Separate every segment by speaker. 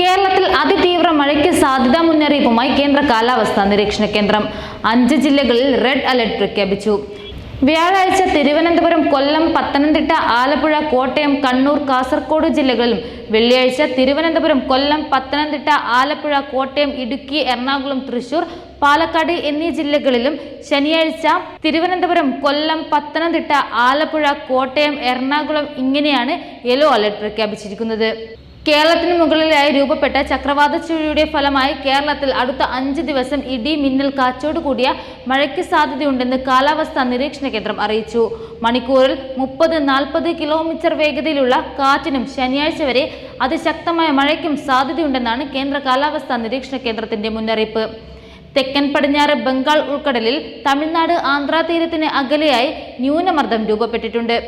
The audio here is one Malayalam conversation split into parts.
Speaker 1: കേരളത്തിൽ അതിതീവ്ര മഴയ്ക്ക് സാധ്യതാ മുന്നറിയിപ്പുമായി കേന്ദ്ര കാലാവസ്ഥാ നിരീക്ഷണ കേന്ദ്രം. അഞ്ച് ജില്ലകളിൽ റെഡ് അലർട്ട് പ്രഖ്യാപിച്ചു. വ്യാഴാഴ്ച തിരുവനന്തപുരം കൊല്ലം പത്തനംതിട്ട ആലപ്പുഴ കോട്ടയം കണ്ണൂർ കാസർഗോഡ് ജില്ലകളിലും വെള്ളിയാഴ്ച തിരുവനന്തപുരം കൊല്ലം പത്തനംതിട്ട ആലപ്പുഴ കോട്ടയം ഇടുക്കി എറണാകുളം തൃശൂർ പാലക്കാട് എന്നീ ജില്ലകളിലും ശനിയാഴ്ച തിരുവനന്തപുരം കൊല്ലം പത്തനംതിട്ട ആലപ്പുഴ കോട്ടയം എറണാകുളം ഇങ്ങനെയാണ് യെല്ലോ അലർട്ട് പ്രഖ്യാപിച്ചിരിക്കുന്നത്. കേരളത്തിന് മുകളിലായി രൂപപ്പെട്ട ചക്രവാത ചുഴിയുടെ ഫലമായി കേരളത്തിൽ അടുത്ത അഞ്ച് ദിവസം ഇടി മിന്നൽ കാറ്റോട് കൂടിയ മഴയ്ക്ക് സാധ്യതയുണ്ടെന്ന് കാലാവസ്ഥാ നിരീക്ഷണ കേന്ദ്രം അറിയിച്ചു. മണിക്കൂറിൽ മുപ്പത് നാൽപ്പത് കിലോമീറ്റർ വേഗതയിലുള്ള കാറ്റിനും ശനിയാഴ്ച വരെ അതിശക്തമായ മഴയ്ക്കും സാധ്യതയുണ്ടെന്നാണ് കേന്ദ്ര കാലാവസ്ഥാ നിരീക്ഷണ കേന്ദ്രത്തിന്റെ മുന്നറിയിപ്പ്. തെക്കൻ പടിഞ്ഞാറ് ബംഗാൾ ഉൾക്കടലിൽ തമിഴ്നാട് ആന്ധ്രാ തീരത്തിന് അകലെയായി ന്യൂനമർദ്ദം രൂപപ്പെട്ടിട്ടുണ്ട്.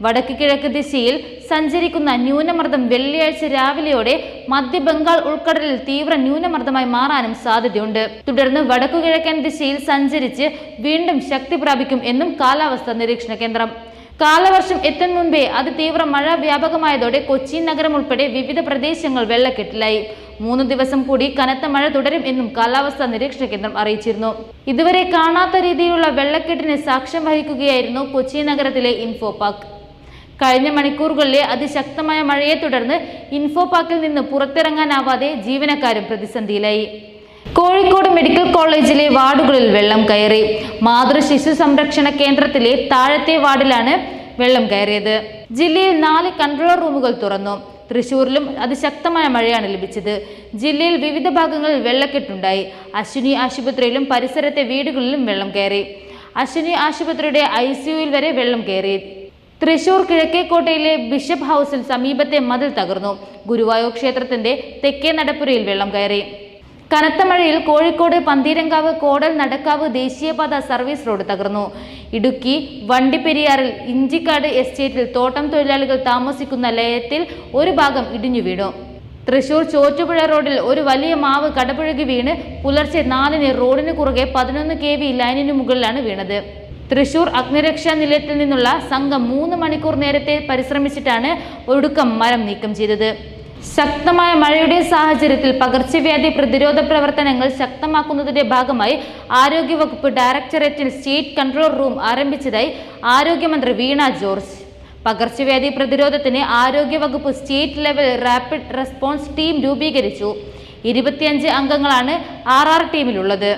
Speaker 1: വടക്ക് കിഴക്ക് ദിശയിൽ സഞ്ചരിക്കുന്ന ന്യൂനമർദ്ദം വെള്ളിയാഴ്ച രാവിലെയോടെ മധ്യ ബംഗാൾ ഉൾക്കടലിൽ തീവ്ര ന്യൂനമർദ്ദമായി മാറാനും സാധ്യതയുണ്ട്. തുടർന്ന് വടക്കു കിഴക്കൻ ദിശയിൽ സഞ്ചരിച്ച് വീണ്ടും ശക്തി പ്രാപിക്കും എന്നും കാലാവസ്ഥാ നിരീക്ഷണ കേന്ദ്രം. കാലവർഷം എത്തും മുൻപേ അതിതീവ്ര മഴ വ്യാപകമായതോടെ കൊച്ചി നഗരം ഉൾപ്പെടെ വിവിധ പ്രദേശങ്ങൾ വെള്ളക്കെട്ടിലായി. മൂന്ന് ദിവസം കൂടി കനത്ത മഴ തുടരും എന്നും കാലാവസ്ഥാ നിരീക്ഷണ കേന്ദ്രം അറിയിച്ചിരുന്നു. ഇതുവരെ കാണാത്ത രീതിയിലുള്ള വെള്ളക്കെട്ടിന് സാക്ഷ്യം വഹിക്കുകയായിരുന്നു കൊച്ചി നഗരത്തിലെ ഇൻഫോ പാർക്ക്. കഴിഞ്ഞ മണിക്കൂറുകളിലെ അതിശക്തമായ മഴയെ തുടർന്ന് ഇൻഫോ പാർക്കിൽ നിന്ന് പുറത്തിറങ്ങാനാവാതെ ജീവനക്കാരും പ്രതിസന്ധിയിലായി. കോഴിക്കോട് മെഡിക്കൽ കോളേജിലെ വാർഡുകളിൽ വെള്ളം കയറി. മാതൃ ശിശു സംരക്ഷണ കേന്ദ്രത്തിലെ താഴത്തെ വാർഡിലാണ് വെള്ളം കയറിയത്. ജില്ലയിൽ നാല് കൺട്രോൾ റൂമുകൾ തുറന്നു. തൃശൂരിലും അതിശക്തമായ മഴയാണ് ലഭിച്ചത്. ജില്ലയിൽ വിവിധ ഭാഗങ്ങളിൽ വെള്ളക്കെട്ടുണ്ടായി. അശ്വിനി ആശുപത്രിയിലും പരിസരത്തെ വീടുകളിലും വെള്ളം കയറി. അശ്വിനി ആശുപത്രിയുടെ ഐ വരെ വെള്ളം കയറി. തൃശൂർ കിഴക്കേക്കോട്ടയിലെ ബിഷപ്പ് ഹൗസിൽ സമീപത്തെ മതിൽ തകർന്നു. ഗുരുവായൂർ ക്ഷേത്രത്തിന്റെ തെക്കേ നടപ്പുരയിൽ വെള്ളം കയറി. കനത്ത മഴയിൽ കോഴിക്കോട് പന്തീരങ്കാവ് കോടൽ നടക്കാവ് ദേശീയപാത സർവീസ് റോഡ് തകർന്നു. ഇടുക്കി വണ്ടിപ്പെരിയാറിൽ ഇഞ്ചിക്കാട് എസ്റ്റേറ്റിൽ തോട്ടം തൊഴിലാളികൾ താമസിക്കുന്ന ലയത്തിൽ ഒരു ഭാഗം ഇടിഞ്ഞു വീണു. തൃശൂർ ചോറ്റുപുഴ റോഡിൽ ഒരു വലിയ മാവ് കടപുഴകി വീണ് പുലർച്ചെ നാലിന് റോഡിന് കുറുകെ പതിനൊന്ന് കെ വി ലൈനിന് മുകളിലാണ് വീണത്. തൃശൂർ അഗ്നിരക്ഷാ നിലയത്തിൽ നിന്നുള്ള സംഘം മൂന്ന് മണിക്കൂർ നേരത്തെ പരിശ്രമിച്ചിട്ടാണ് ഒടുക്കം മരം നീക്കം ചെയ്തത്. ശക്തമായ മഴയുടെ സാഹചര്യത്തിൽ പകർച്ചവ്യാധി പ്രതിരോധ പ്രവർത്തനങ്ങൾ ശക്തമാക്കുന്നതിന്റെ ഭാഗമായി ആരോഗ്യവകുപ്പ് ഡയറക്ടറേറ്റിൽ സ്റ്റേറ്റ് കൺട്രോൾ റൂം ആരംഭിച്ചതായി ആരോഗ്യമന്ത്രി വീണ ജോർജ്. പകർച്ചവ്യാധി പ്രതിരോധത്തിന് ആരോഗ്യവകുപ്പ് state level rapid response team രൂപീകരിച്ചു. ഇരുപത്തിയഞ്ച് അംഗങ്ങളാണ് ആർ ആർ ടീമിലുള്ളത്.